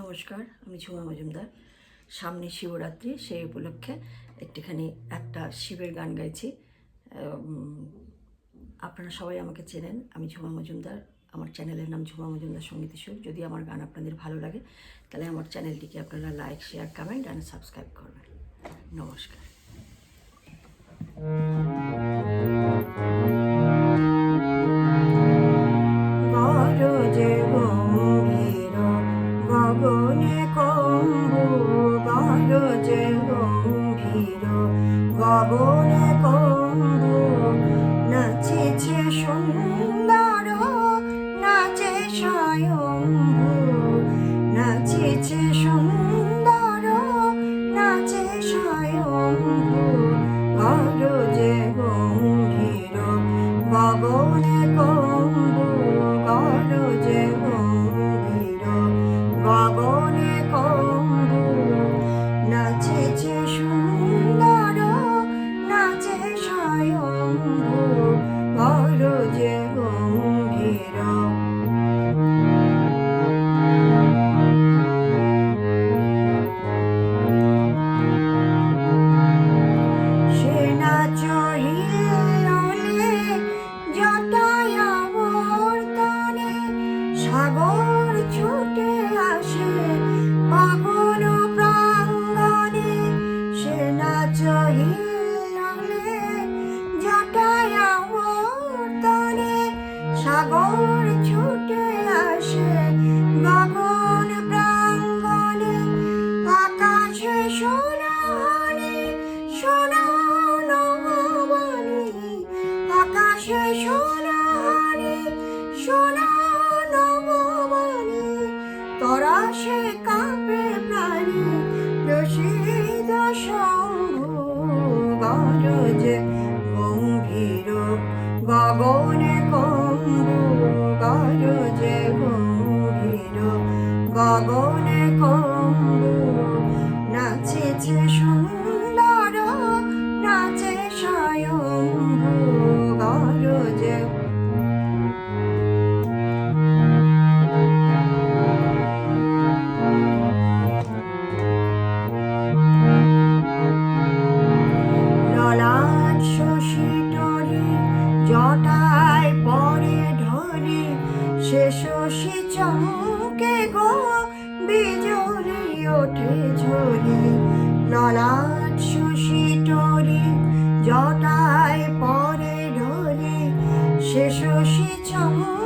নমস্কার, আমি ঝুমা মজুমদার। সামনে শিবরাত্রি, সেই উপলক্ষে একটিখানি একটা শিবের গান গাইছি। আপনারা সবাই আমাকে চেনেন, আমি ঝুমা মজুমদার। আমার চ্যানেলের নাম ঝুমা মজুমদার সংগীত সুর যদি আমার গান আপনাদের ভালো লাগে, তাহলে আমার চ্যানেলটিকে আপনারা like, share, comment and subscribe করবেন। নমস্কার। গগনে কম্বু নাচিছে সুন্দর, নাচে স্বয়ম্ভু। নাচিছে সুন্দর, নাচে স্বয়ম্ভু। গরজে গম্ভীর, গগনে কম্বু গরজে গম্ভীর, গগনে কম্বু হিলে জটায় সাগর ছুটে আসে গগন প্রাঙ্গণে। আকাশে সোনালি সোনানবনী আকাশে সোনালি সোনানবনী তরা সে কাঁপে প্রাণী প্রসিদ্ধ শম্ভু গরজে গম্ভীর। গগনে কম্বু গরজে গম্ভীর। গগনে চমকে গো? বিজলি ওঠে ঝরি ললাট শশী টরি জটায় পরে ঢলি সে শশী চমকে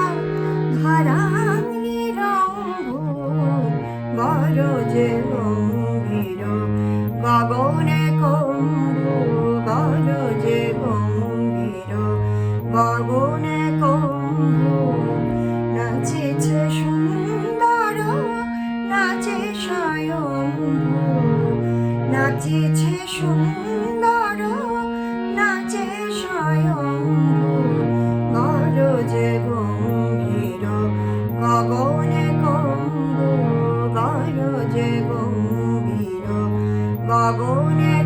নাচেছে সুন্দর নাচে স্বয়ম্ভু গরজে গম্ভীর গগনে কম্বু গরজে গম্ভীর গগনে